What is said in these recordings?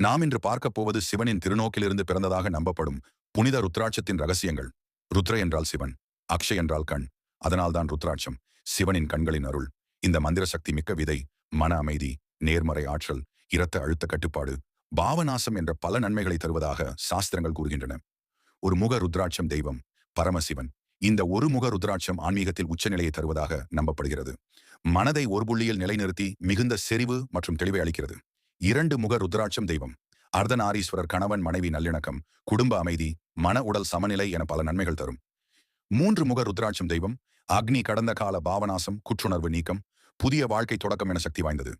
நாம் இன்று பார்க்கப் போவது சிவனின் திருநோக்கிலிருந்து பிறந்ததாக நம்பப்படும் புனித ருத்ராட்சத்தின் ரகசியங்கள். ருத்ர என்றால் சிவன் அக்ஷய் என்றால் கண். அதனால்தான் ருத்ராட்சம் சிவனின் கண்களின் அருள். இந்த மந்திர சக்தி மிக்க விதை மன அமைதி நேர்மறை ஆற்றல் இரத்த அழுத்த கட்டுப்பாடு பாவநாசம் என்ற பல நன்மைகளை தருவதாக சாஸ்திரங்கள் கூறுகின்றன. ஒரு முக ருத்ராட்சம் தெய்வம் பரமசிவன் இந்த ஒரு முக ருத்ராட்சம் ஆன்மீகத்தில் உச்சநிலையை தருவதாக நம்பப்படுகிறது. மனதை ஒரு புள்ளியில் நிலைநிறுத்தி மிகுந்த செறிவு மற்றும் தெளிவை அளிக்கிறது. இரண்டு முக ருத்ராட்சம் தெய்வம். அர்த்தநாரீஸ்வரர் கணவன் மனைவி நல்லிணக்கம் குடும்ப அமைதி மன உடல் சமநிலை என பல நன்மைகள் தரும். மூன்று முக ருத்ராட்சம் தெய்வம் அக்னி கடந்த கால பாவநாசம் குற்றுணர்வு நீக்கம் புதிய வாழ்க்கை தொடக்கம் என சக்தி வாய்ந்தது.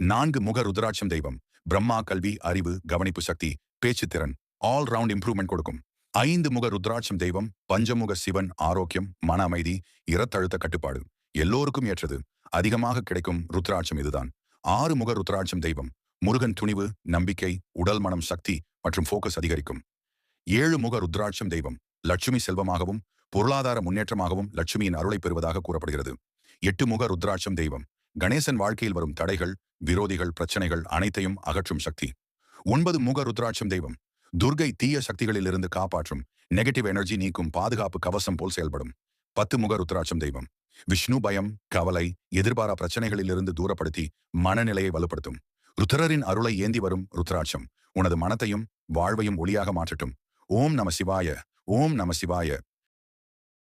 நான்கு முக ருத்ராட்சம் தெய்வம் பிரம்மா கல்வி அறிவு கவனிப்பு சக்தி பேச்சுத்திறன் ஆல் ரவுண்ட் இம்ப்ரூவ்மெண்ட் கொடுக்கும். ஐந்து முக ருத்ராட்சம் தெய்வம் பஞ்சமுக சிவன் ஆரோக்கியம் மன அமைதி இரத்தழுத்த கட்டுப்பாடு எல்லோருக்கும் ஏற்றது. அதிகமாக கிடைக்கும் ருத்ராட்சம் இதுதான். ஆறு முக ருத்ராட்சம் தெய்வம் முருகன் துணிவு நம்பிக்கை உடல் மனம் சக்தி மற்றும் ஃபோக்கஸ் அதிகரிக்கும். ஏழு முக ருத்ராட்சம் தெய்வம் லட்சுமி செல்வமாகவும் பொருளாதார முன்னேற்றமாகவும் லட்சுமியின் அருளை பெறுவதாக கூறப்படுகிறது. எட்டு முக ருத்ராட்சம் தெய்வம் கணேசன் வாழ்க்கையில் வரும் தடைகள் விரோதிகள் பிரச்சனைகள் அனைத்தையும் அகற்றும் சக்தி. ஒன்பது முக ருத்ராட்சம் தெய்வம் துர்கை தீய சக்திகளிலிருந்து காப்பாற்றும் நெகட்டிவ் எனர்ஜி நீக்கும் பாதுகாப்பு கவசம் போல் செயல்படும். பத்து முக ருத்ராட்சம் தெய்வம் விஷ்ணு பயம் கவலை எதிர்பாரா பிரச்சனைகளிலிருந்து தூரப்படுத்தி மனநிலையை வலுப்படுத்தும். ருத்ரரின் அருளை ஏந்தி வரும் ருத்ராட்சம் உனது மனத்தையும் வாழ்வையும் ஒளியாக மாற்றட்டும். ஓம் நம சிவாய ஓம் நம சிவாய.